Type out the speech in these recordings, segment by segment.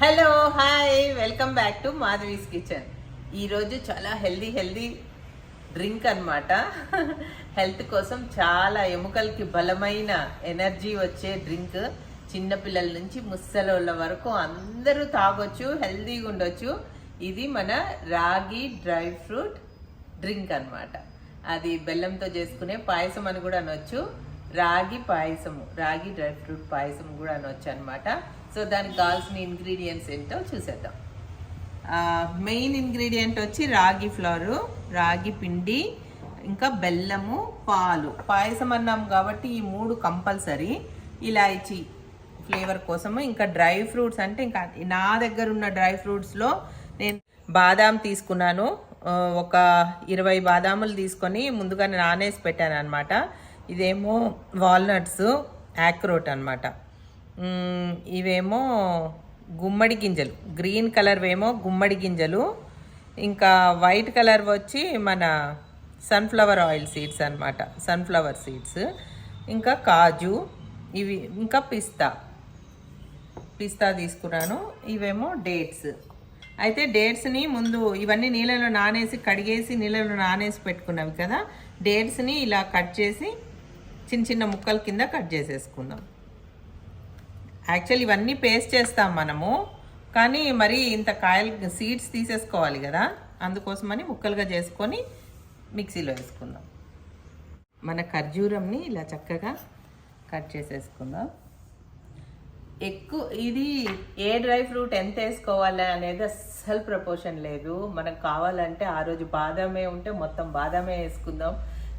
Hello hi welcome back to Madhavi's kitchen ఈరోజు చాలా healthy healthy drink అన్నమాట. Health కోసం చాలా ఎముకలకి బలమైన ఎనర్జీ వచ్చే డ్రింక్ చిన్నపిల్లల నుంచి ముసలోళ్ళ వరకు అందరూ తాగొచ్చు హెల్దీగా ఉండొచ్చు. ఇది మన రాగి డ్రై ఫ్రూట్ డ్రింక్ అన్నమాట. అది బెల్లంతో చేసుకునే పాయసం అని కూడా అనొచ్చు. రాగి పాయసము రాగి డ్రై ఫ్రూట్ పాయసం కూడా అనొచ్చు అనమాట సో దానికి కావాల్సిన ఇంగ్రీడియంట్స్ ఏంటో చూసేద్దాం. మెయిన్ ఇంగ్రీడియంట్ వచ్చి రాగి ఫ్లవర్ రాగి పిండి ఇంకా బెల్లము పాలు. పాయసం అన్నాం కాబట్టి ఈ మూడు కంపల్సరీ. ఇలాయచి ఫ్లేవర్ కోసము ఇంకా డ్రై ఫ్రూట్స్ అంటే ఇంకా నా దగ్గర ఉన్న డ్రై ఫ్రూట్స్లో నేను బాదాం తీసుకున్నాను. ఒక ఇరవై బాదాములు తీసుకొని ముందుగా నానేసి పెట్టాను అనమాట ఇదేమో వాల్నట్స్ యాక్రోట్ అనమాట ఇవేమో గుమ్మడి గింజలు. గ్రీన్ కలర్ వేమో గుమ్మడి గింజలు. ఇంకా వైట్ కలర్ వచ్చి మన సన్ఫ్లవర్ ఆయిల్ సీడ్స్ అనమాట సన్ఫ్లవర్ సీడ్స్. ఇంకా కాజు. ఇవి ఇంకా పిస్తా. పిస్తా తీసుకున్నాను. ఇవేమో డేట్స్. అయితే డేట్స్ని ముందు ఇవన్నీ నీళ్ళలో నానేసి కడిగేసి నీళ్ళలో నానేసి పెట్టుకున్నవి కదా. డేట్స్ని ఇలా కట్ చేసి చిన్న చిన్న ముక్కల కింద కట్ చేసేసుకుందాం. యాక్చువల్ ఇవన్నీ పేస్ట్ చేస్తాం మనము. కానీ మరి ఇంత కాయలు సీడ్స్ తీసేసుకోవాలి కదా. అందుకోసమని ముక్కలుగా చేసుకొని మిక్సీలో వేసుకుందాం. మన ఖర్జూరంని ఇలా చక్కగా కట్ చేసేసుకుందాం. ఎక్కువ ఇది ఏ డ్రై ఫ్రూట్ ఎంత వేసుకోవాలి అనేది అస్సలు ప్రపోర్షన్ లేదు. మనకు కావాలంటే ఆ రోజు బాదామే ఉంటే మొత్తం బాదామే వేసుకుందాం.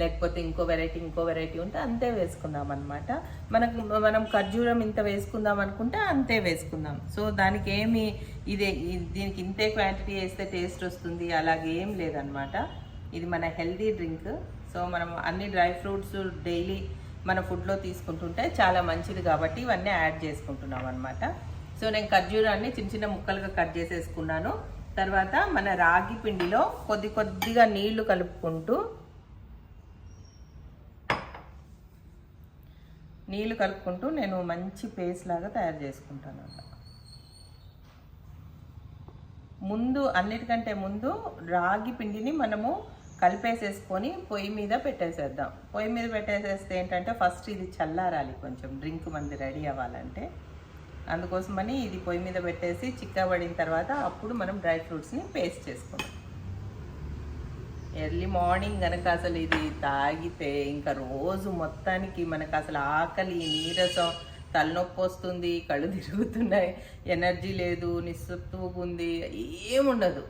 లేకపోతే ఇంకో వెరైటీ ఇంకో వెరైటీ ఉంటే అంతే వేసుకుందాం అనమాట మనకు మనం ఖర్జూరం ఇంత వేసుకుందాం అనుకుంటే అంతే వేసుకుందాం. సో దానికి ఏమి ఇదే ఇది- దీనికి ఇంతే క్వాంటిటీ వేస్తే టేస్ట్ వస్తుంది అలాగే ఏం లేదనమాట ఇది మన హెల్దీ డ్రింక్ సో మనం అన్ని డ్రై ఫ్రూట్స్ డైలీ మన ఫుడ్లో తీసుకుంటుంటే చాలా మంచిది కాబట్టి ఇవన్నీ యాడ్ చేసుకుంటున్నాం అనమాట సో నేను ఖర్జూరాన్ని చిన్న చిన్న ముక్కలుగా కట్ చేసేసుకున్నాను. తర్వాత మన రాగి పిండిలో కొద్ది కొద్దిగా నీళ్ళు కలుపుకుంటూ నీళ్ళు కలుపుకుంటూ నేను మంచి పేస్ట్ లాగా తయారు చేసుకుంటాను ముందు అన్నిటికంటే ముందు రాగి పిండిని మనము కలిపేసేసుకొని పొయ్యి మీద పెట్టేసేద్దాం. పొయ్యి మీద పెట్టేసేస్తే ఏంటంటే ఫస్ట్ ఇది చల్లారాలి కొంచెం డ్రింక్ మంది రెడీ అవ్వాలంటే. అందుకోసమని ఇది పొయ్యి మీద పెట్టేసి చిక్కబడిన తర్వాత అప్పుడు మనం డ్రై ఫ్రూట్స్ని పేస్ట్ చేసుకుంటాం ఎర్లీ మార్నింగ్ కనుక అసలు ఇది తాగితే ఇంకా రోజు మొత్తానికి మనకు అసలు ఆకలి నీరసం తలనొప్పి వస్తుంది కళ్ళు తిరుగుతున్నాయి ఎనర్జీ లేదు నిస్సత్తుగా ఉంది ఏముండదు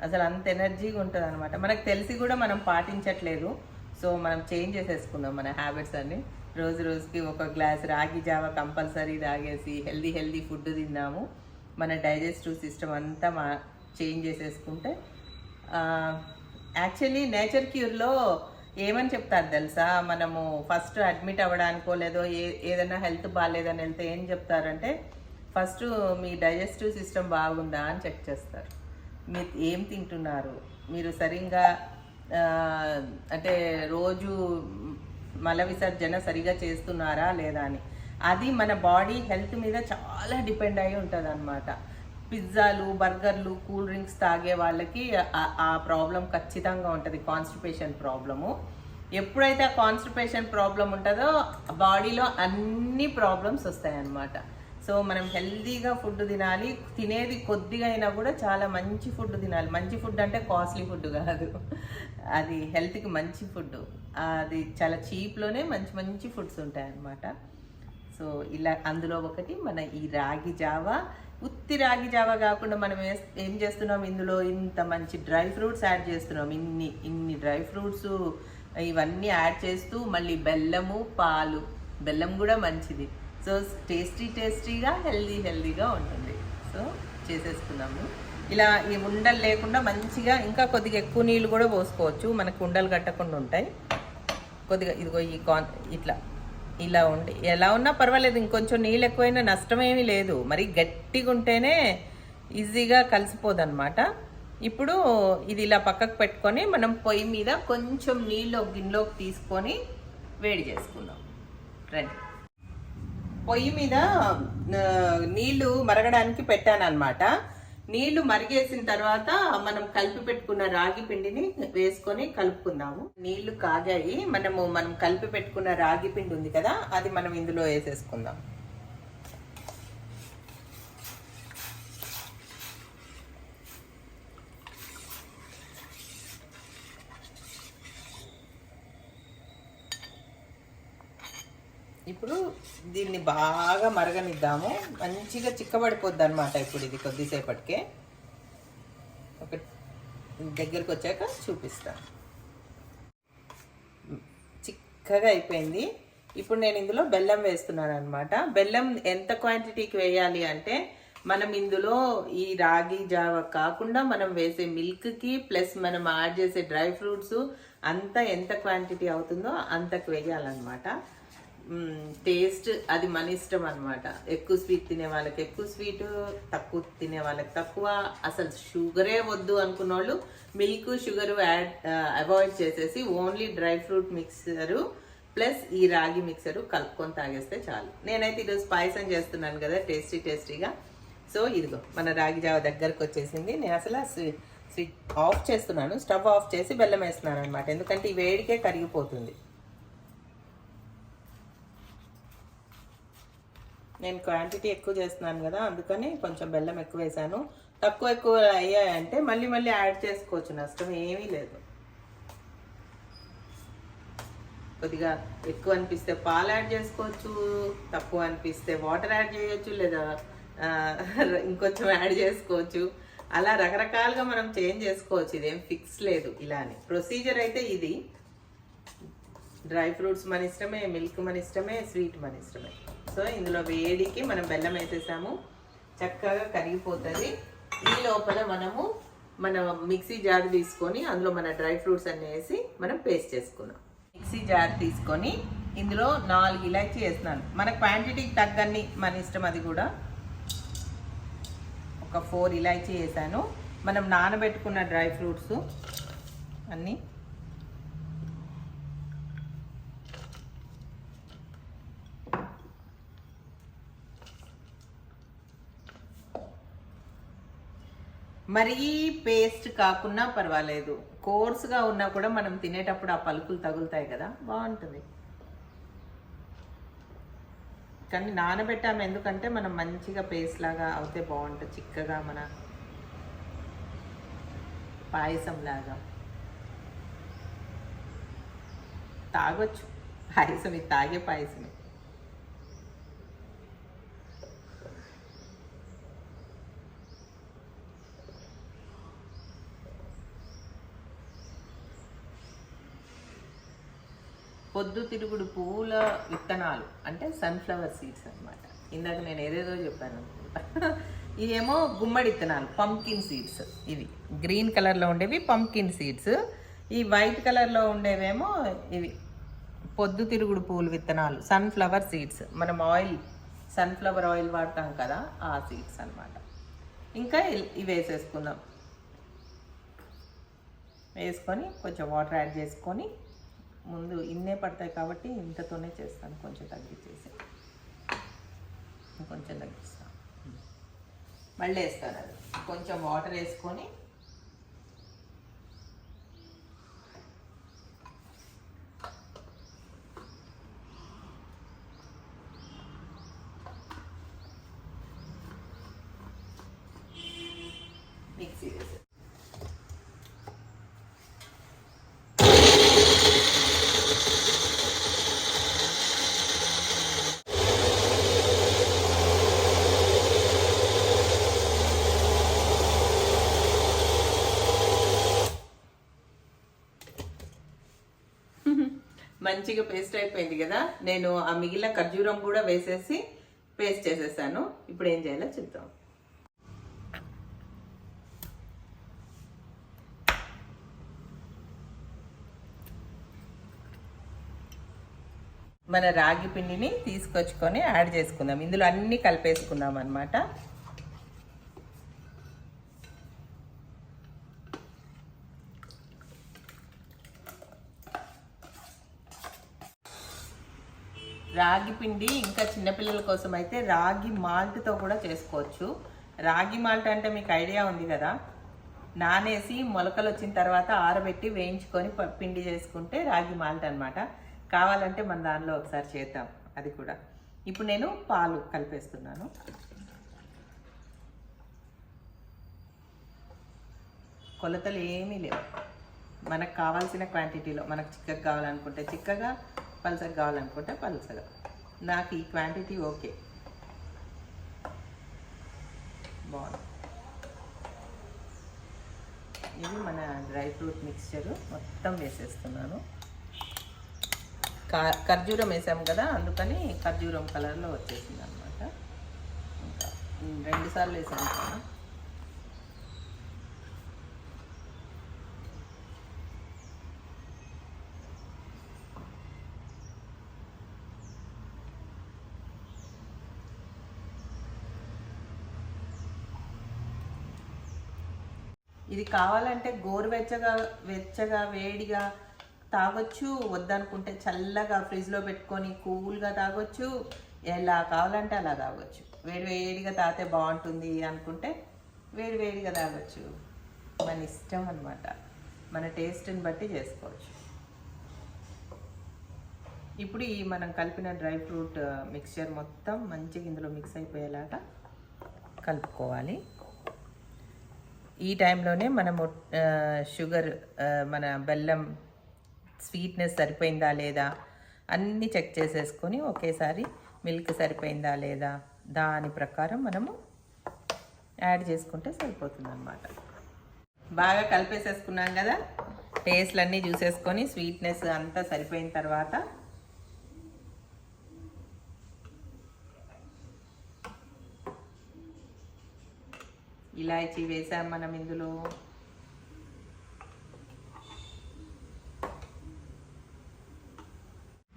అసలు అంత ఎనర్జీగా ఉంటుంది అనమాట మనకు తెలిసి కూడా మనం పాటించట్లేదు. సో మనం చేంజ్ చేసేసుకుందాం మన హ్యాబిట్స్ అన్ని. రోజు రోజుకి ఒక గ్లాస్ రాగి జావ కంపల్సరీ తాగేసి హెల్దీ హెల్దీ ఫుడ్ తిన్నాము. మన డైజెస్టివ్ సిస్టమ్ అంతా మా చేంజ్ చేసేసుకుంటే యాక్చువల్లీ నేచర్ క్యూర్లో ఏమని చెప్తారు తెలుసా? మనము ఫస్ట్ అడ్మిట్ అవ్వడానికో లేదో ఏ ఏదైనా హెల్త్ బాగాలేదని వెళ్తే ఏం చెప్తారంటే ఫస్ట్ మీ డైజెస్టివ్ సిస్టమ్ బాగుందా అని చెక్ చేస్తారు. మీరు ఏం తింటున్నారు? మీరు సరిగ్గా అంటే రోజు మల విసర్జన సరిగా చేస్తున్నారా లేదా అని. అది మన బాడీ హెల్త్ మీద చాలా డిపెండ్ అయి ఉంటుంది అనమాట పిజ్జాలు బర్గర్లు కూల్ డ్రింక్స్ తాగే వాళ్ళకి ఆ- ప్రాబ్లం ఖచ్చితంగా ఉంటుంది కాన్స్టిపేషన్ ప్రాబ్లము. ఎప్పుడైతే ఆ కాన్స్టిపేషన్ ప్రాబ్లం ఉంటుందో బాడీలో అన్ని ప్రాబ్లమ్స్ వస్తాయన్నమాట. సో మనం హెల్దీగా ఫుడ్ తినాలి తినేది కొద్దిగా అయినా కూడా చాలా మంచి ఫుడ్ తినాలి. మంచి ఫుడ్ అంటే కాస్ట్లీ ఫుడ్ కాదు. అది హెల్త్కి మంచి ఫుడ్. అది చాలా చీప్లోనే మంచి మంచి ఫుడ్స్ ఉంటాయి అన్నమాట సో ఇలా అందులో ఒకటి మన ఈ రాగి జావా. ఉత్తి రాగి జావా కాకుండా మనం ఏం చేస్తున్నాం? ఇందులో ఇంత మంచి డ్రై ఫ్రూట్స్ యాడ్ చేస్తున్నాం. ఇన్ని ఇన్ని డ్రై ఫ్రూట్స్ ఇవన్నీ యాడ్ చేస్తూ మళ్ళీ బెల్లము పాలు. బెల్లం కూడా మంచిది. సో టేస్టీ టేస్టీగా హెల్దీ హెల్దీగా ఉంటుంది. సో చేసేసుకున్నాము. ఇలా ఈ ఉండలు లేకుండా మంచిగా ఇంకా కొద్దిగా ఎక్కువ నీళ్ళు కూడా పోసుకోవచ్చు. మనకు ఉండలు కట్టకుండా ఉంటాయి. కొద్దిగా ఇదిగో ఈ కాన్ ఇట్లా. ఇలా ఉండి. ఎలా ఉన్నా పర్వాలేదు ఇంకొంచెం నీళ్ళు ఎక్కువైనా నష్టమేమీ లేదు. మరి గట్టిగా ఉంటేనే ఈజీగా కలిసిపోదన్నమాట. ఇప్పుడు ఇది ఇలా పక్కకు పెట్టుకొని మనం పొయ్యి మీద కొంచెం నీళ్ళు గిన్నెలోకి తీసుకొని వేడి చేసుకుందాం. రండి. పొయ్యి మీద నీళ్ళు నీళ్ళు మరగడానికి పెట్టాను అనమాట నీళ్ళు మరిగేసిన తర్వాత మనం కలిపి పెట్టుకున్న రాగి పిండిని వేసుకొని కలుపుకుందాము. నీళ్ళు కాగాయి మనము మనం కలిపి పెట్టుకున్న రాగి పిండి ఉంది కదా అది మనం ఇందులో వేసేసుకుందాం ఇప్పుడు దీన్ని బాగా మరగనిద్దాము. మంచిగా చిక్కబడిపోద్ది అనమాట ఇప్పుడు ఇది కొద్దిసేపటికే. ఒక దగ్గరికి వచ్చాక చూపిస్తాను చిక్కగా అయిపోయింది. ఇప్పుడు నేను ఇందులో బెల్లం వేస్తున్నాను అనమాట బెల్లం ఎంత క్వాంటిటీకి వేయాలి అంటే మనం ఇందులో ఈ రాగి జావ కాకుండా మనం వేసే మిల్క్కి ప్లస్ మనం యాడ్ చేసే డ్రై ఫ్రూట్స్ అంతా ఎంత క్వాంటిటీ అవుతుందో అంతకు వేయాలన్నమాట. టేస్ట్ అది మన ఇష్టం అనమాట ఎక్కువ స్వీట్ తినే వాళ్ళకి ఎక్కువ స్వీట్ తక్కువ తినే వాళ్ళకి తక్కువ. అసలు షుగరే వద్దు అనుకున్న వాళ్ళు milk sugar add avoid uh, చేసేసి only dry fruit mixer plus ఈ రాగి మిక్సరు కలుపుకొని తాగేస్తే చాలు. నేనైతే ఈరోజు పాయసం చేస్తున్నాను కదా టేస్టీ టేస్టీగా సో ఇదిగో మన రాగి జావ దగ్గరకు వచ్చేసింది. నేను అసలు స్విచ్ ఆఫ్ చేస్తున్నాను. స్టవ్ ఆఫ్ చేసి బెల్లం వేస్తున్నాను అనమాట ఎందుకంటే ఈ వేడికే కరిగిపోతుంది. నేను క్వాంటిటీ ఎక్కువ చేస్తున్నాను కదా అందుకని కొంచెం బెల్లం ఎక్కువ వేసాను. తక్కువ ఎక్కువ అయ్యాయంటే మళ్ళీ మళ్ళీ యాడ్ చేసుకోవచ్చు నష్టం ఏమీ లేదు. కొద్దిగా ఎక్కువ అనిపిస్తే పాలు యాడ్ చేసుకోవచ్చు తక్కువ అనిపిస్తే వాటర్ యాడ్ చేయొచ్చు లేదా ఇంకొంచెం యాడ్ చేసుకోవచ్చు. అలా రకరకాలుగా మనం చేంజ్ చేసుకోవచ్చు ఇదేం ఫిక్స్ లేదు ఇలానే. ప్రొసీజర్ అయితే ఇది. డ్రై ఫ్రూట్స్ మన ఇష్టమే మిల్క్ మన ఇష్టమే స్వీట్ మన ఇష్టమే. సో ఇందులో వేడికి మనం బెల్లం వేసేసాము. చక్కగా కరిగిపోతుంది. ఈ లోపల మనము మన మిక్సీ జార్ తీసుకొని అందులో మన డ్రై ఫ్రూట్స్ అన్ని వేసి మనం పేస్ట్ చేసుకున్నాం. మిక్సీ జార్ తీసుకొని ఇందులో నాలుగు ఇలాచి వేస్తున్నాను. మన క్వాంటిటీకి తగ్గన్ని మన ఇష్టం అది కూడా. ఒక ఫోర్ ఇలాచి వేసాను. మనం నానబెట్టుకున్న డ్రై ఫ్రూట్స్ అన్నీ మరీ పేస్ట్ కాకున్నా పర్వాలేదు. కోర్స్గా ఉన్నా కూడా మనం తినేటప్పుడు ఆ పలుకులు తగులుతాయి కదా బాగుంటుంది. కానీ నానబెట్టాము ఎందుకంటే మనం మంచిగా పేస్ట్ లాగా అవుతే బాగుంటుంది చిక్కగా మన పాయసం లాగా. తాగొచ్చు. పాయసం ఇది తాగే పాయసమే. పొద్దుతిరుగుడు పువ్వుల పూల విత్తనాలు అంటే సన్ఫ్లవర్ సీడ్స్ అనమాట ఇందాక నేను ఏదేదో చెప్పాను. ఇవేమో గుమ్మడి విత్తనాలు పంకిన్ సీడ్స్ ఇవి. గ్రీన్ కలర్లో ఉండేవి పంకిన్ సీడ్స్ ఈ వైట్ కలర్లో ఉండేవేమో ఇవి. పొద్దుతిరుగుడు పువ్వుల పూల విత్తనాలు సన్ఫ్లవర్ సీడ్స్ మనం ఆయిల్ సన్ఫ్లవర్ ఆయిల్ వాడతాం కదా ఆ సీడ్స్ అన్నమాట. ఇంకా ఇవి వేసేసుకుందాం. వేసుకొని కొంచెం వాటర్ యాడ్ చేసుకొని ముందు ఇన్నే పడతాయి కాబట్టి ఇంతతోనే చేస్తాను. కొంచెం తగ్గించేసి. కొంచెం తగ్గిస్తాను. మళ్ళీ వేస్తాను అది. కొంచెం వాటర్ వేసుకొని మిక్సీ వేసి మంచిగా పేస్ట్ అయిపోయింది కదా నేను ఆ మిగిలిన ఖర్జూరం కూడా వేసేసి పేస్ట్ చేసేసాను. ఇప్పుడు ఏం చేయాలో చూద్దాం మన రాగి పిండిని తీసుకొచ్చుకొని యాడ్ చేసుకుందాం. ఇందులో అన్ని కలిపేసుకుందాం అనమాట రాగి పిండి ఇంకా చిన్నపిల్లల కోసం అయితే రాగి మాల్ట్తో కూడా చేసుకోవచ్చు. రాగి మాల్ట్ అంటే మీకు ఐడియా ఉంది కదా? నానేసి మొలకలు వచ్చిన తర్వాత ఆరబెట్టి వేయించుకొని పిండి చేసుకుంటే రాగి మాల్ట్ అనమాట కావాలంటే మన దానిలో ఒకసారి చేద్దాం అది కూడా. ఇప్పుడు నేను పాలు కలిపేస్తున్నాను. కొలతలు ఏమీ లేవు. మనకు కావాల్సిన క్వాంటిటీలో మనకు చిక్కగా కావాలనుకుంటే చిక్కగా పలుసగా కావాలనుకుంటే పలుసగా నాకు ఈ క్వాంటిటీ ఓకే. బాగుంది. ఇది మన డ్రై ఫ్రూట్ మిక్స్చరు. మొత్తం వేసేస్తున్నాను. ఖర్జూరం వేసాము కదా అందుకని ఖర్జూరం కలర్లో వచ్చేసింది అనమాట ఇంకా రెండు సార్లు వేసాను కదా. ఇది కావాలంటే గోరువెచ్చగా వెచ్చగా వేడిగా తాగొచ్చు. వద్దనుకుంటే చల్లగా ఫ్రిడ్జ్లో పెట్టుకొని కూల్గా తాగొచ్చు. ఎలా కావాలంటే అలా తాగొచ్చు. వేడి వేడిగా తాగితే బాగుంటుంది అనుకుంటే వేడి వేడిగా తాగొచ్చు. మన ఇష్టం అనమాట మన టేస్ట్ని బట్టి చేసుకోవచ్చు. ఇప్పుడు ఈ మనం కలిపిన డ్రై ఫ్రూట్ మిక్స్చర్ మొత్తం మంచిగా ఇందులో మిక్స్ అయిపోయేలాగా కలుపుకోవాలి. ఈ టైంలోనే మనము షుగర్ మన బెల్లం స్వీట్నెస్ సరిపోయిందా లేదా అన్నీ చెక్ చేసేసుకొని ఒకేసారి మిల్క్ సరిపోయిందా లేదా దాని ప్రకారం మనము యాడ్ చేసుకుంటే సరిపోతుంది అనమాట బాగా కలిపేసేసుకున్నాం కదా? టేస్ట్లు అన్నీ చూసేసుకొని స్వీట్నెస్ అంతా సరిపోయిన తర్వాత ఇలాచీ వేసాం మనం ఇందులో.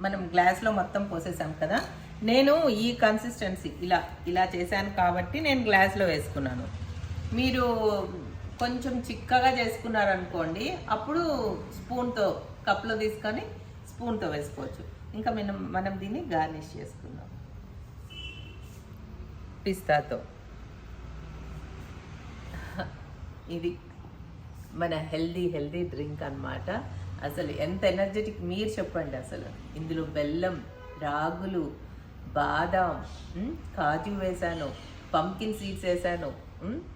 మనం గ్లాస్లో మొత్తం పోసేసాం కదా. నేను ఈ కన్సిస్టెన్సీ ఇలా ఇలా చేశాను కాబట్టి నేను గ్లాస్లో వేసుకున్నాను. మీరు కొంచెం చిక్కగా చేసుకున్నారనుకోండి అప్పుడు స్పూన్తో కప్లో తీసుకొని స్పూన్తో వేసుకోవచ్చు. ఇంకా మనం మనం దీన్ని గార్నిష్ చేసుకుందాం. పిస్తాతో. ఇది మన హెల్దీ హెల్దీ డ్రింక్ అన్నమాట. అసలు ఎంత ఎనర్జెటిక్ మీరు చెప్పండి అసలు. ఇందులో బెల్లం రాగులు బాదాం కాజు వేసాను పంకిన్ సీడ్స్ వేసాను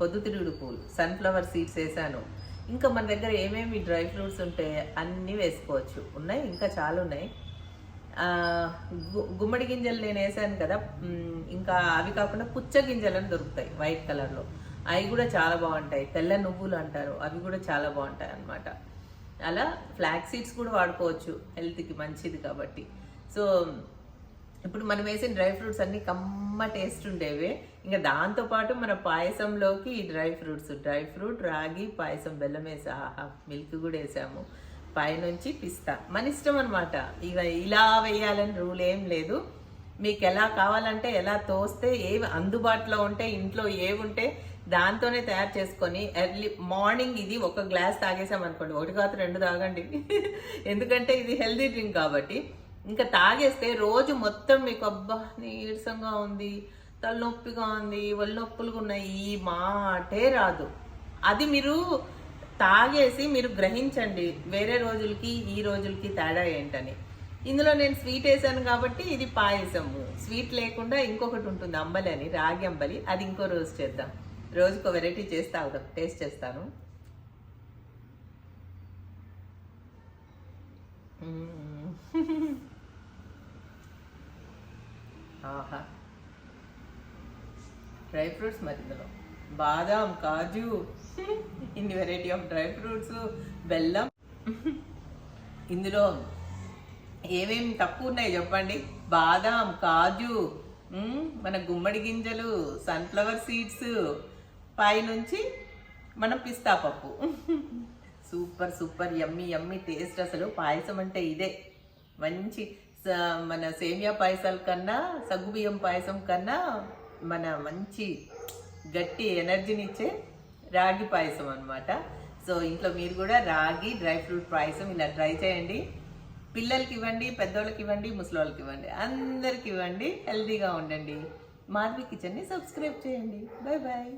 పొద్దుతిరుగుడు పూలు సన్ఫ్లవర్ సీడ్స్ వేసాను. ఇంకా మన దగ్గర ఏమేమి డ్రై ఫ్రూట్స్ ఉంటాయి అన్నీ వేసుకోవచ్చు. ఉన్నాయి ఇంకా చాలా ఉన్నాయి. గు- గుమ్మడి గింజలు నేను వేసాను కదా. ఇంకా అవి కాకుండా పుచ్చ గింజలను దొరుకుతాయి వైట్ కలర్లో. అవి కూడా చాలా బాగుంటాయి. తెల్ల నువ్వులు అంటారు. అవి కూడా చాలా బాగుంటాయి అన్నమాట. అలా ఫ్లాక్ సీడ్స్ కూడా వాడుకోవచ్చు. హెల్త్కి మంచిది కాబట్టి. సో ఇప్పుడు మనం వేసిన డ్రై ఫ్రూట్స్ అన్ని కమ్మ టేస్ట్ ఉండేవి. ఇంకా దాంతోపాటు మన పాయసంలోకి ఈ డ్రై ఫ్రూట్స్ డ్రై ఫ్రూట్ రాగి పాయసం బెల్లం వేసి ఆహా మిల్క్ కూడా వేసాము. పైనుంచి పిస్తా. మన ఇష్టం అనమాట ఇక ఇలా వేయాలని రూల్ ఏం లేదు. మీకు ఎలా కావాలంటే ఎలా తోస్తే ఏవి అందుబాటులో ఉంటే ఇంట్లో ఏవి ఉంటే దాంతోనే తయారు చేసుకొని ఎర్లీ మార్నింగ్ ఇది ఒక గ్లాస్ తాగేసాం అనుకోండి ఒకటి కాదు రెండు తాగండి. ఎందుకంటే ఇది హెల్దీ డ్రింక్ కాబట్టి. ఇంకా తాగేస్తే రోజు మొత్తం మీకు అబ్బా నీరసంగా ఉంది తలనొప్పిగా ఉంది ఒళ్ళు ఉన్నాయి. ఈ మాటే రాదు. అది మీరు తాగేసి మీరు గ్రహించండి. వేరే రోజులకి ఈ రోజులకి తేడా ఏంటని. ఇందులో నేను స్వీట్ వేసాను కాబట్టి ఇది పాయసము. స్వీట్ లేకుండా ఇంకొకటి ఉంటుంది అంబలి అని రాగి అంబలి. అది ఇంకో రోజు చేద్దాం. రోజుకో వెరైటీ చేస్తా టేస్ట్ చేస్తాను. ఆహా. డ్రై ఫ్రూట్స్ మరి ఇందులో. బాదాం కాజు ఇన్ని వెరైటీ ఆఫ్ డ్రై ఫ్రూట్స్ బెల్లం. ఇందులో ఏమేమి తక్కువ ఉన్నాయి చెప్పండి? బాదాం కాజు మన గుమ్మడి గింజలు సన్ఫ్లవర్ సీడ్స్ పైనుంచి మన పిస్తా పప్పు. Super super yummy yummy taste అసలు. పాయసం అంటే ఇదే. మంచి మన సేమియా పాయసాల కన్నా సగ్గుబియ్యం పాయసం కన్నా మన మంచి గట్టి ఎనర్జీనిచ్చే రాగి పాయసం అనమాట సో ఇంట్లో మీరు కూడా రాగి డ్రై ఫ్రూట్ పాయసం ఇలా ట్రై చేయండి. పిల్లలకి ఇవ్వండి పెద్దోళ్ళకి ఇవ్వండి ముసలోళ్ళకి ఇవ్వండి. అందరికి ఇవ్వండి హెల్తీగా ఉండండి. మాధవి కిచెన్ని సబ్స్క్రైబ్ చేయండి. Bye bye